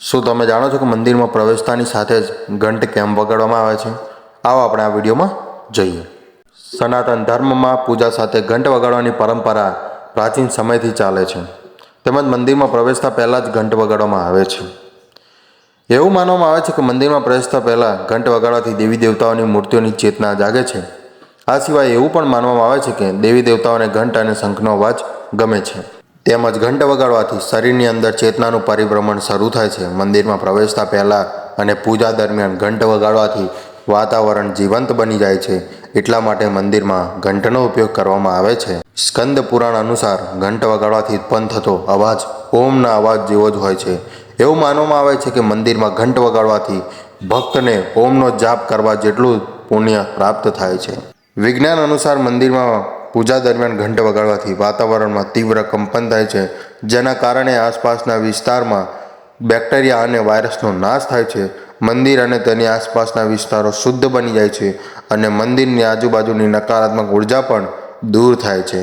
શું તમે જાણો છો કે મંદિરમાં પ્રવેશતાની સાથે જ ઘંટ કેમ વગાડવામાં આવે છે? આવો આપણે આ વિડીયોમાં જોઈએ. સનાતન ધર્મમાં પૂજા સાથે ઘંટ વગાડવાની પરંપરા પ્રાચીન સમયથી ચાલે છે. તેમજ મંદિરમાં પ્રવેશતા પહેલાં જ ઘંટ વગાડવામાં આવે છે. એવું માનવામાં આવે છે કે મંદિરમાં પ્રવેશતા પહેલાં ઘંટ વગાડવાથી દેવી દેવતાઓની મૂર્તિઓની ચેતના જાગે છે. આ સિવાય એવું પણ માનવામાં આવે છે કે દેવી દેવતાઓને ઘંટ અને શંખનો અવાજ ગમે છે. તેમજ ઘંટ વગાડવાથી શરીરની અંદર ચેતનાનું પરિભ્રમણ શરૂ થાય છે. મંદિરમાં પ્રવેશતા પહેલાં અને પૂજા દરમિયાન ઘંટ વગાડવાથી વાતાવરણ જીવંત બની જાય છે. એટલા માટે મંદિરમાં ઘંટનો ઉપયોગ કરવામાં આવે છે. સ્કંદ પુરાણ અનુસાર ઘંટ વગાડવાથી ઉત્પન્ન થતો અવાજ ઓમના અવાજ જેવો જ હોય છે. એવું માનવામાં આવે છે કે મંદિરમાં ઘંટ વગાડવાથી ભક્તને ઓમનો જાપ કરવા જેટલું પુણ્ય પ્રાપ્ત થાય છે. વિજ્ઞાન અનુસાર મંદિરમાં પૂજા દરમિયાન ઘંટ વગાડવાથી વાતાવરણમાં તીવ્ર કંપન થાય છે, જેના કારણે આસપાસના વિસ્તારમાં બેક્ટેરિયા અને વાયરસનો નાશ થાય છે. મંદિર અને તેની આસપાસના વિસ્તારો શુદ્ધ બની જાય છે અને મંદિરની આજુબાજુની નકારાત્મક ઊર્જા પણ દૂર થાય છે.